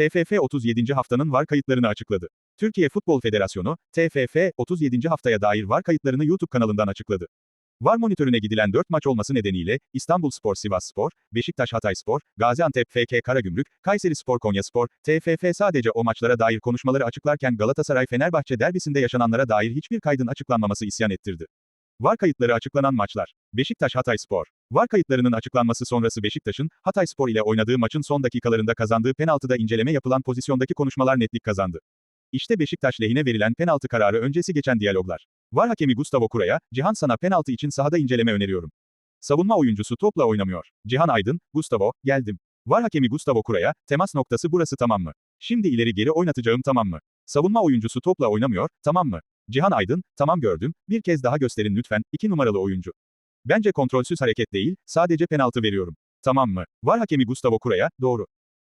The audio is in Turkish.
TFF 37. haftanın VAR kayıtlarını açıkladı. Türkiye Futbol Federasyonu, TFF 37. haftaya dair VAR kayıtlarını YouTube kanalından açıkladı. VAR monitörüne gidilen 4 maç olması nedeniyle, İstanbulspor Sivasspor, Beşiktaş Hatayspor, Gaziantep FK Karagümrük, Kayserispor Konyaspor, TFF sadece o maçlara dair konuşmaları açıklarken Galatasaray-Fenerbahçe derbisinde yaşananlara dair hiçbir kaydın açıklanmaması isyan ettirdi. VAR kayıtları açıklanan maçlar. Beşiktaş Hatayspor. VAR kayıtlarının açıklanması sonrası Beşiktaş'ın, Hatayspor ile oynadığı maçın son dakikalarında kazandığı penaltıda inceleme yapılan pozisyondaki konuşmalar netlik kazandı. İşte Beşiktaş lehine verilen penaltı kararı öncesi geçen diyaloglar. VAR hakemi Gustavo Kura'ya, Cihan sana penaltı için sahada inceleme öneriyorum. Savunma oyuncusu topla oynamıyor. Cihan Aydın, Gustavo, geldim. VAR hakemi Gustavo Kura'ya, temas noktası burası tamam mı? Şimdi ileri geri oynatacağım tamam mı? Savunma oyuncusu topla oynamıyor, tamam mı? Cihan Aydın, tamam gördüm, bir kez daha gösterin lütfen, 2 numaralı oyuncu. Bence kontrolsüz hareket değil, sadece penaltı veriyorum. Tamam mı? VAR hakemi Gustavo Kura'ya, doğru.